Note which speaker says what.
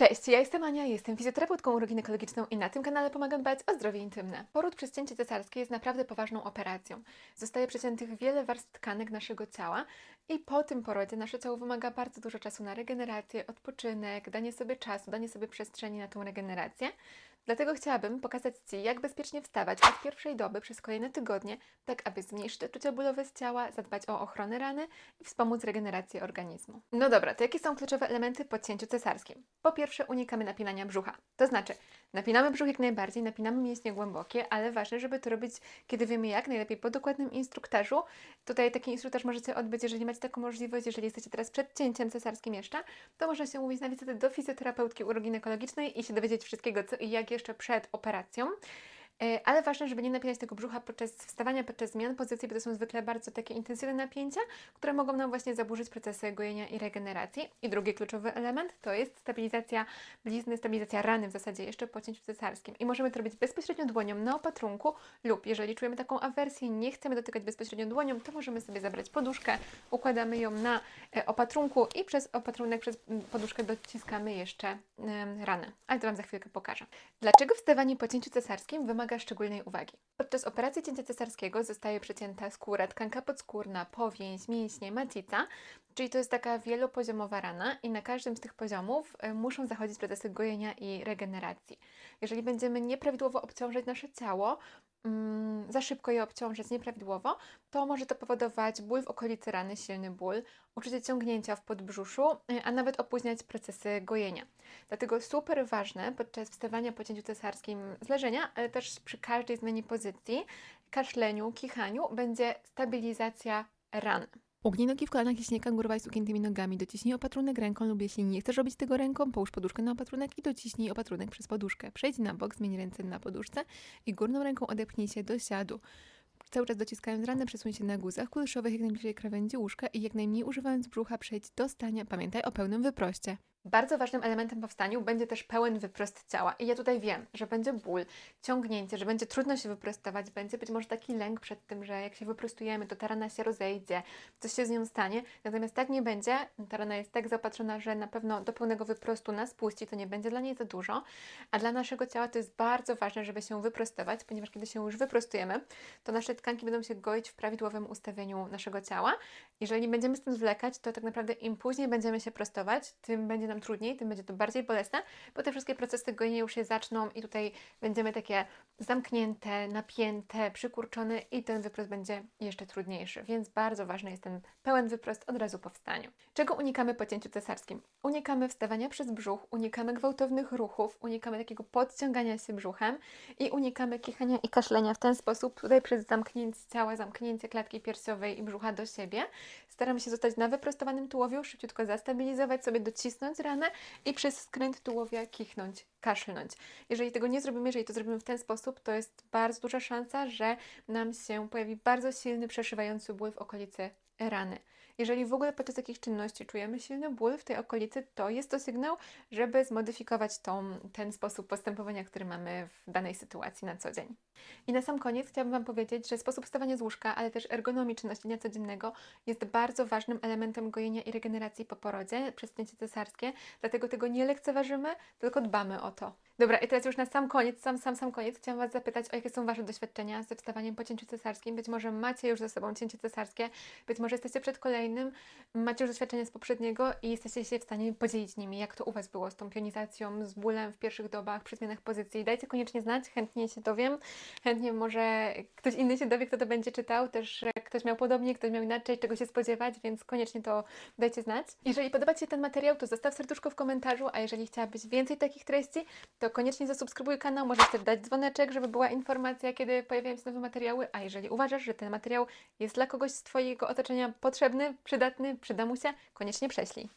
Speaker 1: Cześć, ja jestem Ania, jestem fizjoterapeutką uroginekologiczną i na tym kanale pomagam dbać o zdrowie intymne. Poród przez cięcie cesarskie jest naprawdę poważną operacją. Zostaje przeciętych wiele warstw tkanek naszego ciała i po tym porodzie nasze ciało wymaga bardzo dużo czasu na regenerację, odpoczynek, danie sobie czasu, danie sobie przestrzeni na tą regenerację. Dlatego chciałabym pokazać Ci, jak bezpiecznie wstawać od pierwszej doby przez kolejne tygodnie, tak aby zmniejszyć odczucia bólowe z ciała, zadbać o ochronę rany i wspomóc regenerację organizmu. No dobra, to jakie są kluczowe elementy po cięciu cesarskim? Po pierwsze, unikamy napinania brzucha. To znaczy, napinamy brzuch jak najbardziej, napinamy mięśnie głębokie, ale ważne, żeby to robić, kiedy wiemy jak, najlepiej po dokładnym instruktażu. Tutaj taki instruktaż możecie odbyć, jeżeli macie taką możliwość, jeżeli jesteście teraz przed cięciem cesarskim jeszcze, to można się umówić na wizytę do fizjoterapeutki uroginekologicznej i się dowiedzieć wszystkiego, co i jak jeszcze przed operacją. E, Ale ważne, żeby nie napinać tego brzucha podczas wstawania, podczas zmian pozycji, bo to są zwykle bardzo takie intensywne napięcia, które mogą nam właśnie zaburzyć procesy gojenia i regeneracji. I drugi kluczowy element to jest stabilizacja blizny, stabilizacja rany w zasadzie jeszcze po cięciu cesarskim. I możemy to robić bezpośrednio dłonią na opatrunku lub jeżeli czujemy taką awersję, nie chcemy dotykać bezpośrednio dłonią, to możemy sobie zabrać poduszkę, układamy ją na e, opatrunku i przez opatrunek, przez poduszkę dociskamy jeszcze ranę. Ale to Wam za chwilkę pokażę. Dlaczego wstawanie po cięciu cesarskim wymaga szczególnej uwagi? Podczas operacji cięcia cesarskiego zostaje przecięta skóra, tkanka podskórna, powięź, mięśnie, macica, czyli to jest taka wielopoziomowa rana i na każdym z tych poziomów e, muszą zachodzić procesy gojenia i regeneracji. Jeżeli będziemy nieprawidłowo obciążać nasze ciało, mm, za szybko je obciążać nieprawidłowo, to może to powodować ból w okolicy rany, silny ból, uczucie ciągnięcia w podbrzuszu, y, a nawet opóźniać procesy gojenia. Dlatego super ważne podczas wstawania po cięciu cesarskim z leżenia, ale też przy każdej zmianie pozycji, kaszleniu, kichaniu będzie stabilizacja ran. Ugnij nogi w kolanach, jeśli nie kangurowałeś z ugiętymi nogami. Dociśnij opatrunek ręką lub jeśli nie chcesz robić tego ręką, połóż poduszkę na opatrunek i dociśnij opatrunek przez poduszkę. Przejdź na bok, zmień ręce na poduszce i górną ręką odepchnij się do siadu. Cały czas dociskając ranę, przesuń się na guzach kulszowych jak najbliżej krawędzi łóżka i jak najmniej używając brzucha przejdź do stania. Pamiętaj o pełnym wyproście. Bardzo ważnym elementem po wstaniu będzie też pełen wyprost ciała. I ja tutaj wiem, że będzie ból, ciągnięcie, że będzie trudno się wyprostować, będzie być może taki lęk przed tym, że jak się wyprostujemy, to ta rana się rozejdzie, coś się z nią stanie. Natomiast tak nie będzie. Ta rana jest tak zaopatrzona, że na pewno do pełnego wyprostu nas puści, to nie będzie dla niej za dużo. A dla naszego ciała to jest bardzo ważne, żeby się wyprostować, ponieważ kiedy się już wyprostujemy, to nasze tkanki będą się goić w prawidłowym ustawieniu naszego ciała. Jeżeli będziemy z tym zwlekać, to tak naprawdę im później będziemy się prostować, tym będzie nam trudniej, tym będzie to bardziej bolesne, bo te wszystkie procesy gojenia już się zaczną i tutaj będziemy takie zamknięte, napięte, przykurczone i ten wyprost będzie jeszcze trudniejszy, więc bardzo ważny jest ten pełen wyprost od razu po wstaniu. Czego unikamy po cięciu cesarskim? Unikamy wstawania przez brzuch, unikamy gwałtownych ruchów, unikamy takiego podciągania się brzuchem i unikamy kichania i kaszlenia w ten sposób, tutaj przez zamknięcie ciała, zamknięcie klatki piersiowej i brzucha do siebie. Staramy się zostać na wyprostowanym tułowiu, szybciutko zastabilizować sobie, docisnąć ranę i przez skręt tułowia kichnąć, kaszlnąć. Jeżeli tego nie zrobimy, jeżeli to zrobimy w ten sposób, to jest bardzo duża szansa, że nam się pojawi bardzo silny, przeszywający ból w okolicy rany. Jeżeli w ogóle podczas jakichś czynności czujemy silny ból w tej okolicy, to jest to sygnał, żeby zmodyfikować tą, ten sposób postępowania, który mamy w danej sytuacji na co dzień. I na sam koniec chciałabym Wam powiedzieć, że sposób wstawania z łóżka, ale też ergonomii czynności dnia codziennego jest bardzo ważnym elementem gojenia i regeneracji po porodzie przez cięcie cesarskie, dlatego tego nie lekceważymy, tylko dbamy o to. Dobra, i teraz już na sam koniec, sam, sam, sam koniec, chciałam Was zapytać, o jakie są Wasze doświadczenia ze wstawaniem po cięciu cesarskim. Być może macie już ze sobą cięcie cesarskie, być może jesteście przed kolejnym, macie już doświadczenie z poprzedniego i jesteście się w stanie podzielić nimi, jak to u Was było z tą pionizacją, z bólem w pierwszych dobach, przy zmianach pozycji. Dajcie koniecznie znać, chętnie się dowiem, chętnie może ktoś inny się dowie, kto to będzie czytał, też ktoś miał podobnie, ktoś miał inaczej, czego się spodziewać, więc koniecznie to dajcie znać. Jeżeli podoba Ci się ten materiał, to zostaw serduszko w komentarzu, a jeżeli chciałabyś więcej takich treści, to koniecznie zasubskrybuj kanał, możesz też dać dzwoneczek, żeby była informacja, kiedy pojawiają się nowe materiały, a jeżeli uważasz, że ten materiał jest dla kogoś z Twojego otoczenia potrzebny, przydatny, przyda mu się, koniecznie prześlij.